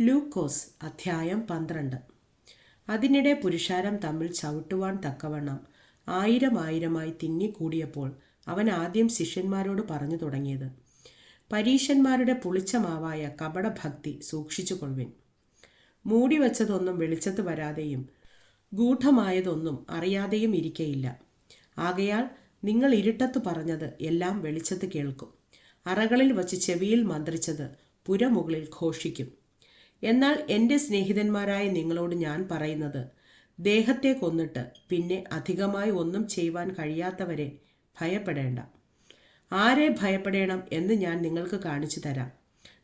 ലൂക്കോസ് അധ്യായം പന്ത്രണ്ട്. അതിനിടെ പുരുഷാരം തമ്മിൽ ചവിട്ടുവാൻ തക്കവണ്ണം ആയിരം ആയിരമായി തിങ്ങിക്കൂടിയപ്പോൾ അവൻ ആദ്യം ശിഷ്യന്മാരോട് പറഞ്ഞു തുടങ്ങിയത് പരീശന്മാരുടെ പുളിച്ച മാവായ കപടഭക്തി സൂക്ഷിച്ചു കൊള്ളുവിൻ മൂടിവെച്ചതൊന്നും വെളിച്ചത്ത് വരാതെയും ഗൂഢമായതൊന്നും അറിയാതെയും ഇരിക്കയില്ല. ആകയാൽ നിങ്ങൾ ഇരുട്ടത്ത് പറഞ്ഞത് എല്ലാം വെളിച്ചത്ത് കേൾക്കും. അറകളിൽ വച്ച് ചെവിയിൽ മന്ത്രിച്ചത് പുരമുകളിൽ ഘോഷിക്കും. എന്നാൽ എന്റെ സ്നേഹിതന്മാരായ നിങ്ങളോട് ഞാൻ പറയുന്നത് ദേഹത്തെ കൊന്നിട്ട് പിന്നെ അധികമായി ഒന്നും ചെയ്യുവാൻ കഴിയാത്തവരെ ഭയപ്പെടേണ്ട. ആരെ ഭയപ്പെടേണം എന്ന് ഞാൻ നിങ്ങൾക്ക് കാണിച്ചു തരാം.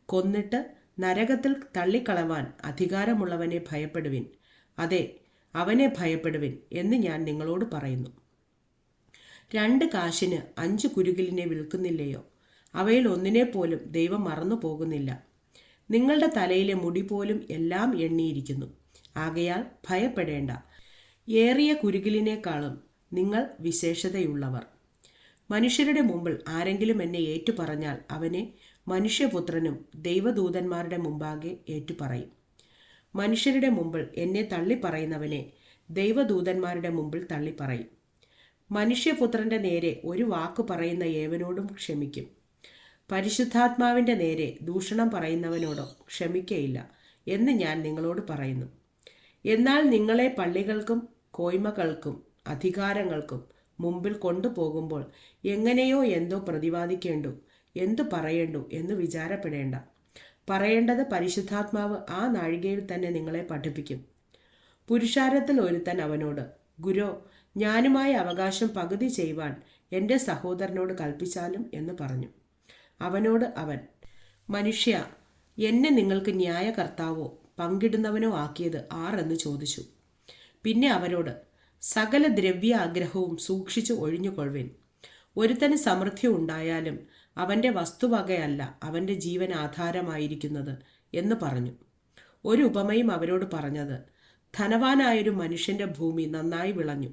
കൊന്നിട്ട് നരകത്തിൽ തള്ളിക്കളവാൻ അധികാരമുള്ളവനെ ഭയപ്പെടുവിൻ. അതെ അവനെ ഭയപ്പെടുവിൻ എന്ന് ഞാൻ നിങ്ങളോട് പറയുന്നു. രണ്ട് കാശിന് അഞ്ച് കുരുകിലിനെ വിൽക്കുന്നില്ലയോ? അവയിൽ ഒന്നിനെ പോലും ദൈവം മറന്നു പോകുന്നില്ല നിങ്ങളുടെ തലയിലെ മുടി പോലും എല്ലാം എണ്ണിയിരിക്കുന്നു. ആകയാൽ ഭയപ്പെടേണ്ട. ഏറിയ കുരുകിലിനേക്കാളും നിങ്ങൾ വിശേഷതയുള്ളവർ. മനുഷ്യരുടെ മുമ്പിൽ ആരെങ്കിലും എന്നെ ഏറ്റുപറഞ്ഞാൽ അവനെ മനുഷ്യപുത്രനും ദൈവദൂതന്മാരുടെ മുമ്പാകെ ഏറ്റുപറയും. മനുഷ്യരുടെ മുമ്പിൽ എന്നെ തള്ളിപ്പറയുന്നവനെ ദൈവദൂതന്മാരുടെ മുമ്പിൽ തള്ളിപ്പറയും. മനുഷ്യപുത്രന്റെ നേരെ ഒരു വാക്ക് പറയുന്ന ഏവനോടും ക്ഷമിക്കും. പരിശുദ്ധാത്മാവിന്റെ നേരെ ദൂഷണം പറയുന്നവനോടോ ക്ഷമിക്കയില്ല എന്ന് ഞാൻ നിങ്ങളോട് പറയുന്നു. എന്നാൽ നിങ്ങളെ പള്ളികൾക്കും കോയ്മകൾക്കും അധികാരങ്ങൾക്കും മുമ്പിൽ കൊണ്ടുപോകുമ്പോൾ എങ്ങനെയോ എന്തോ പ്രതിപാദിക്കേണ്ടു എന്തു പറയേണ്ടു എന്ന് വിചാരപ്പെടേണ്ട. പറയേണ്ടത് പരിശുദ്ധാത്മാവ് ആ നാഴികയിൽ തന്നെ നിങ്ങളെ പഠിപ്പിക്കും. പുരുഷാരത്തിൽ ഒരുത്തൻ അവനോട് ഗുരോ ഞാനുമായി അവകാശം പകുതി ചെയ്യുവാൻ എന്റെ സഹോദരനോട് കൽപ്പിച്ചാലും എന്ന് പറഞ്ഞു. അവനോട് അവൻ മനുഷ്യ എന്നെ നിങ്ങൾക്ക് ന്യായകർത്താവോ പങ്കിടുന്നവനോ ആക്കിയത് ആരെന്ന് ചോദിച്ചു. പിന്നെ അവനോട് സകല ദ്രവ്യ ആഗ്രഹവും സൂക്ഷിച്ചു ഒഴിഞ്ഞുകൊള്ളുവിൻ. ഒരുത്തന് സമൃദ്ധി ഉണ്ടായാലും അവന്റെ വസ്തുവകയല്ല അവന്റെ ജീവൻ ആധാരമായിരിക്കുന്നത് എന്ന് പറഞ്ഞു. ഒരു ഉപമയും അവരോട് പറഞ്ഞത് ധനവാനായൊരു മനുഷ്യന്റെ ഭൂമി നന്നായി വിളഞ്ഞു.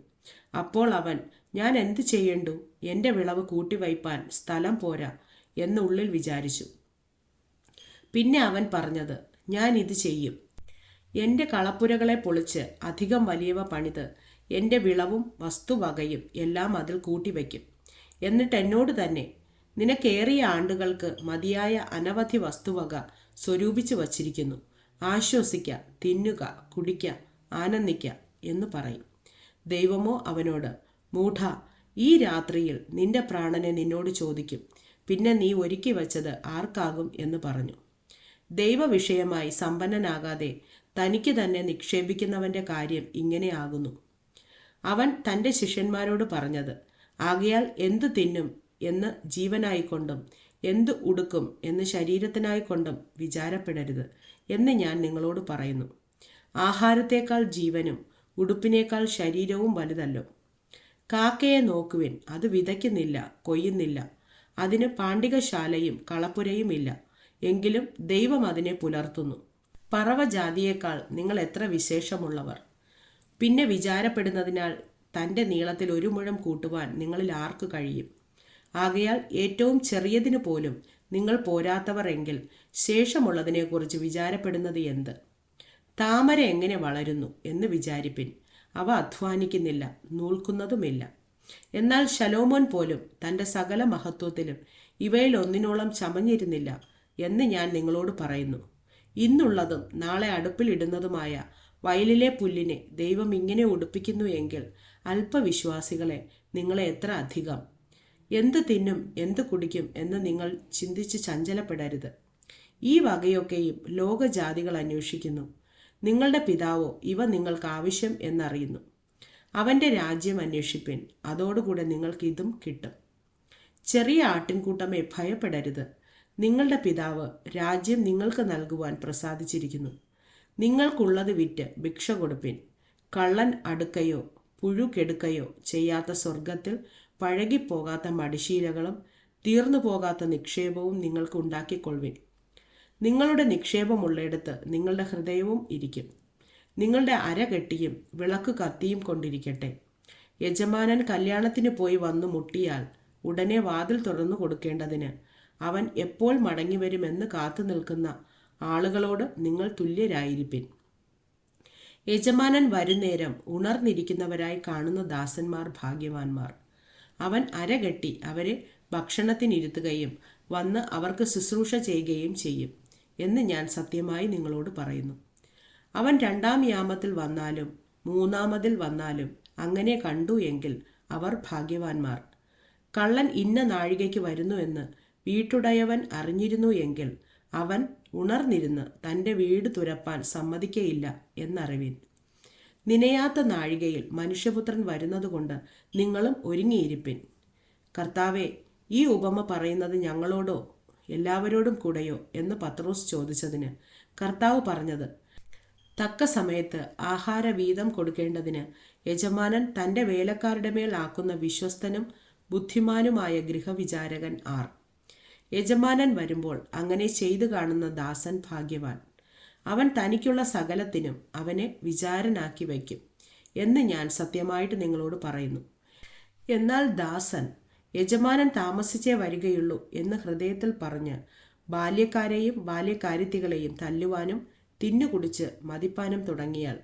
അപ്പോൾ അവൻ ഞാൻ എന്ത് ചെയ്യണ്ടു? എന്റെ വിളവ് കൂട്ടിവയ്പാൻ സ്ഥലം പോരാ. എന്ന് ഉള്ളിൽ വിചാരിച്ചു. പിന്നെ അവൻ പറഞ്ഞത് ഞാൻ ഇത് ചെയ്യും. എന്റെ കളപ്പുരകളെ പൊളിച്ച് അധികം വലിയവ പണിത് എന്റെ വിളവും വസ്തുവകയും എല്ലാം അതിൽ കൂട്ടിവയ്ക്കും എന്നിട്ട് എന്നോട് തന്നെ നിനക്കേറിയ ആണ്ടുകൾക്ക് മതിയായ അനവധി വസ്തുവക സ്വരൂപിച്ചു വച്ചിരിക്കുന്നു. ആശ്വസിക്ക തിന്നുക കുടിക്ക ആനന്ദിക്ക എന്ന് പറയും. ദൈവമോ അവനോട് മൂഢ ഈ രാത്രിയിൽ നിന്റെ പ്രാണനെ നിന്നോട് ചോദിക്കും. പിന്നെ നീ ഒരുക്കി വച്ചത് ആർക്കാകും എന്ന് പറഞ്ഞു. ദൈവവിഷയമായി സമ്പന്നനാകാതെ തനിക്ക് തന്നെ നിക്ഷേപിക്കുന്നവന്റെ കാര്യം ഇങ്ങനെയാകുന്നു അവൻ തന്റെ ശിഷ്യന്മാരോട് പറഞ്ഞത് ആകയാൽ എന്തു തിന്നും എന്ന് ജീവനായിക്കൊണ്ടും എന്ത് ഉടുക്കും എന്ന് ശരീരത്തിനായിക്കൊണ്ടും വിചാരപ്പെടരുത് എന്ന് ഞാൻ നിങ്ങളോട് പറയുന്നു. ആഹാരത്തേക്കാൾ ജീവനും ഉടുപ്പിനേക്കാൾ ശരീരവും വലുതല്ലോ. കാക്കയെ നോക്കുവിൻ അത് വിതയ്ക്കുന്നില്ല കൊയ്യുന്നില്ല. അതിന് പാണ്ഡികശാലയും കളപ്പുരയും ഇല്ല. എങ്കിലും ദൈവം അതിനെ പുലർത്തുന്നു. പറവ പറവജാതിയേക്കാൾ നിങ്ങൾ എത്ര വിശേഷമുള്ളവർ. പിന്നെ വിചാരപ്പെടുന്നതിനാൽ തന്റെ നീളത്തിൽ ഒരു മുഴം കൂട്ടുവാൻ നിങ്ങളിൽ ആർക്ക് കഴിയും? ആകയാൽ ഏറ്റവും ചെറിയതിനു പോലും നിങ്ങൾ പോരാത്തവർ എങ്കിൽ ശേഷമുള്ളതിനെക്കുറിച്ച് വിചാരപ്പെടുന്നത് എന്ത്? താമര എങ്ങനെ വളരുന്നു എന്ന് വിചാരിപ്പിൻ. അവ അധ്വാനിക്കുന്നില്ല നൂൽക്കുന്നതുമില്ല. എന്നാൽ ശലോമോൻ പോലും തന്റെ സകല മഹത്വത്തിലും ഇവയിൽ ഒന്നിനോളം ചമഞ്ഞിരുന്നില്ല എന്ന് ഞാൻ നിങ്ങളോട് പറയുന്നു. ഇന്നുള്ളതും നാളെ അടുപ്പിലിടുന്നതുമായ വയലിലെ പുല്ലിനെ ദൈവം ഇങ്ങനെ ഉടുപ്പിക്കുന്നു എങ്കിൽ അല്പവിശ്വാസികളെ നിങ്ങളെ എത്ര അധികം? എന്ത് തിന്നും എന്ത് കുടിക്കും എന്ന് നിങ്ങൾ ചിന്തിച്ച് ചഞ്ചലപ്പെടരുത്. ഈ വകയൊക്കെയും ലോകജാതികൾ അന്വേഷിക്കുന്നു. നിങ്ങളുടെ പിതാവോ ഇവ നിങ്ങൾക്ക് ആവശ്യം എന്നറിയുന്നു. അവന്റെ രാജ്യം അന്വേഷിപ്പിൻ. അതോടുകൂടെ നിങ്ങൾക്ക് ഇതും കിട്ടും. ചെറിയ ആട്ടിൻകൂട്ടമേ ഭയപ്പെടരുത്. നിങ്ങളുടെ പിതാവ് രാജ്യം നിങ്ങൾക്ക് നൽകുവാൻ പ്രസാദിച്ചിരിക്കുന്നു. നിങ്ങൾക്കുള്ളത് വിറ്റ് ഭിക്ഷ കൊടുപ്പിൻ. കള്ളൻ അടുക്കയോ പുഴു കെടുക്കയോ ചെയ്യാത്ത സ്വർഗത്തിൽ പഴകിപ്പോകാത്ത മടിശീലകളും തീർന്നു പോകാത്ത നിക്ഷേപവും നിങ്ങൾക്ക് ഉണ്ടാക്കിക്കൊള്ളുവിൻ. നിങ്ങളുടെ നിക്ഷേപമുള്ളിടത്ത് നിങ്ങളുടെ ഹൃദയവും ഇരിക്കും. നിങ്ങളുടെ അരകെട്ടിയും വിളക്ക് കത്തിയും കൊണ്ടിരിക്കട്ടെ. യജമാനൻ കല്യാണത്തിന് പോയി വന്നു മുട്ടിയാൽ ഉടനെ വാതിൽ തുറന്നു കൊടുക്കേണ്ടതിന് അവൻ എപ്പോൾ മടങ്ങിവരുമെന്ന് കാത്തു നിൽക്കുന്ന ആളുകളോട് നിങ്ങൾ തുല്യരായിരിപ്പിൻ. യജമാനൻ വരുന്നേരം ഉണർന്നിരിക്കുന്നവരായി കാണുന്ന ദാസന്മാർ ഭാഗ്യവാന്മാർ. അവൻ അരകെട്ടി അവരെ ഭക്ഷണത്തിനിരുത്തുകയും വന്ന് അവർക്ക് ശുശ്രൂഷ ചെയ്യുകയും ചെയ്യും എന്ന് ഞാൻ സത്യമായി നിങ്ങളോട് പറയുന്നു. അവൻ രണ്ടാം യാമത്തിൽ വന്നാലും മൂന്നാമതിൽ വന്നാലും അങ്ങനെ കണ്ടു എങ്കിൽ അവർ ഭാഗ്യവാന്മാർ. കള്ളൻ ഇന്ന നാഴികയ്ക്ക് വരുന്നുവെന്ന് വീട്ടുടയവൻ അറിഞ്ഞിരുന്നു എങ്കിൽ അവൻ ഉണർന്നിരുന്ന് തന്റെ വീട് തുരപ്പാൻ സമ്മതിക്കയില്ല എന്നറിവിൻ. നിനയാത്ത നാഴികയിൽ മനുഷ്യപുത്രൻ വരുന്നതുകൊണ്ട് നിങ്ങളും ഒരുങ്ങിയിരിപ്പിൻ. കർത്താവെ ഈ ഉപമ പറയുന്നത് ഞങ്ങളോടോ എല്ലാവരോടും കൂടെയോ എന്ന് പത്രോസ് ചോദിച്ചതിന് കർത്താവ് പറഞ്ഞത് തക്ക സമയത്ത് ആഹാര വീതം കൊടുക്കേണ്ടതിന് യജമാനൻ തന്റെ വേലക്കാരുടെ മേൽ ആക്കുന്ന വിശ്വസ്തനും ബുദ്ധിമാനുമായ ഗൃഹവിചാരകൻ ആർ. യജമാനൻ വരുമ്പോൾ അങ്ങനെ ചെയ്തു കാണുന്ന ദാസൻ ഭാഗ്യവാൻ. അവൻ തനിക്കുള്ള സകലത്തിനും അവനെ വിചാരനാക്കി വയ്ക്കും എന്ന് ഞാൻ സത്യമായിട്ട് നിങ്ങളോട് പറയുന്നു. എന്നാൽ ദാസൻ യജമാനൻ താമസിച്ചേ വരികയുള്ളൂ എന്ന് ഹൃദയത്തിൽ പറഞ്ഞ് ബാല്യക്കാരെയും ബാല്യക്കാരിത്തികളെയും തല്ലുവാനും തിന്നുകുടിച്ച് മതിപ്പാനും തുടങ്ങിയാൽ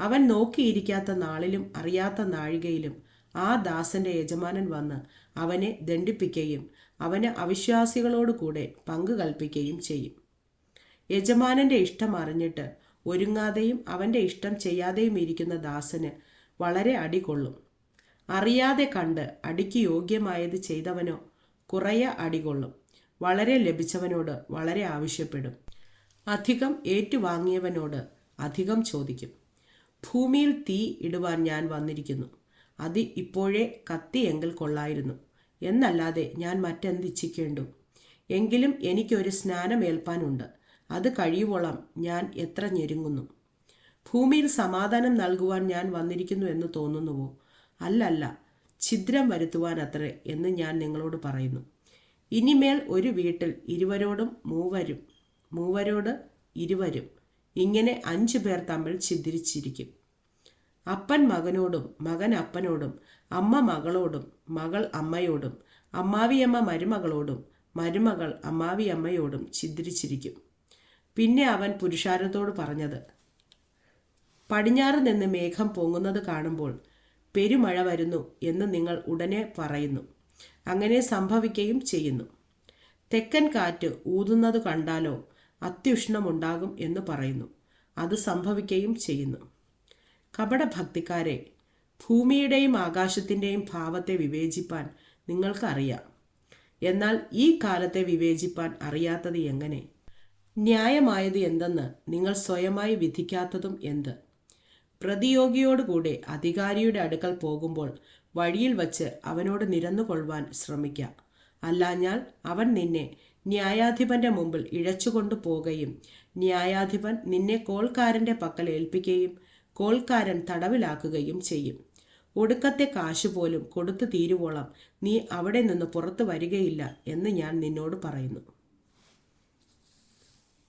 അവൻ നോക്കിയിരിക്കാത്ത നാളിലും അറിയാത്ത നാഴികയിലും ആ ദാസന്റെ യജമാനൻ വന്ന് അവനെ ദണ്ഡിപ്പിക്കുകയും അവന് അവിശ്വാസികളോട് കൂടെ പങ്കു കൽപ്പിക്കുകയും ചെയ്യും. യജമാനന്റെ ഇഷ്ടം അറിഞ്ഞിട്ട് ഒരുങ്ങാതെയും അവന്റെ ഇഷ്ടം ചെയ്യാതെയും ഇരിക്കുന്ന ദാസന് വളരെ അടികൊള്ളും അറിയാതെ കണ്ട് അടിക്ക് യോഗ്യമായത് ചെയ്തവനോ കുറയ അടികൊള്ളും വളരെ ലഭിച്ചവനോട് വളരെ ആവശ്യപ്പെടും. അധികം ഏറ്റുവാങ്ങിയവനോട് അധികം ചോദിക്കും. ഭൂമിയിൽ തീ ഇടുവാൻ ഞാൻ വന്നിരിക്കുന്നു. അത് ഇപ്പോഴേ കത്തി കത്തിയെങ്കിൽ കൊള്ളായിരുന്നു. എന്നല്ലാതെ ഞാൻ മറ്റെന്തിച്ഛിക്കേണ്ടു എങ്കിലും എനിക്കൊരു സ്നാനമേൽപ്പാനുണ്ട്. അത് കഴിയുവോളം ഞാൻ എത്ര ഞെരുങ്ങുന്നു. ഭൂമിയിൽ സമാധാനം നൽകുവാൻ ഞാൻ വന്നിരിക്കുന്നു എന്ന് തോന്നുന്നുവോ? അല്ലല്ല. ഛിദ്രം വരുത്തുവാൻ അത്രേ എന്ന് ഞാൻ നിങ്ങളോട് പറയുന്നു. ഇനിമേൽ ഒരു വീട്ടിൽ ഇരുവരോടും മൂവരും മൂവരോട് ഇരുവരും ഇങ്ങനെ അഞ്ചു പേർ തമ്മിൽ ഛിദ്രിച്ചിരിക്കും അപ്പൻ മകനോടും മകൻ അപ്പനോടും അമ്മ മകളോടും മകൾ അമ്മയോടും അമ്മാവിയമ്മ മരുമകളോടും മരുമകൾ അമ്മാവിയമ്മയോടും ഛിദ്രിച്ചിരിക്കും പിന്നെ അവൻ പുരുഷാരത്തോട് പറഞ്ഞത് പടിഞ്ഞാറ് നിന്ന് മേഘം പൊങ്ങുന്നത് കാണുമ്പോൾ പെരുമഴ വരുന്നു എന്ന് നിങ്ങൾ ഉടനെ പറയുന്നു. അങ്ങനെ സംഭവിക്കുകയും ചെയ്യുന്നു. തെക്കൻ കാറ്റ് ഊതുന്നത് കണ്ടാലോ അത്യുഷ്ണമുണ്ടാകും എന്ന് പറയുന്നു. അത് സംഭവിക്കുകയും ചെയ്യുന്നു. കപടഭക്തിക്കാരെ ഭൂമിയുടെയും ആകാശത്തിന്റെയും ഭാവത്തെ വിവേചിപ്പാൻ നിങ്ങൾക്കറിയാം. എന്നാൽ ഈ കാലത്തെ വിവേചിപ്പാൻ അറിയാത്തത് എങ്ങനെ? ന്യായമായത് എന്തെന്ന് നിങ്ങൾ സ്വയമായി വിധിക്കാത്തതും എന്ത്? പ്രതിയോഗിയോടുകൂടെ അധികാരിയുടെ അടുക്കൽ പോകുമ്പോൾ വഴിയിൽ വച്ച് അവനോട് നിരന്നുകൊള്ളുവാൻ ശ്രമിക്കാം. അല്ലാഞ്ഞാൽ അവൻ നിന്നെ ന്യായാധിപന്റെ മുമ്പിൽ ഇഴച്ചുകൊണ്ടു പോകുകയും ന്യായാധിപൻ നിന്നെ കോൾക്കാരന്റെ പക്കൽ ഏൽപ്പിക്കുകയും കോൾക്കാരൻ തടവിലാക്കുകയും ചെയ്യും. ഒടുക്കത്തെ കാശു പോലും കൊടുത്തു തീരുവോളം നീ അവിടെ നിന്ന് പുറത്തു വരികയില്ല എന്ന് ഞാൻ നിന്നോട് പറയുന്നു.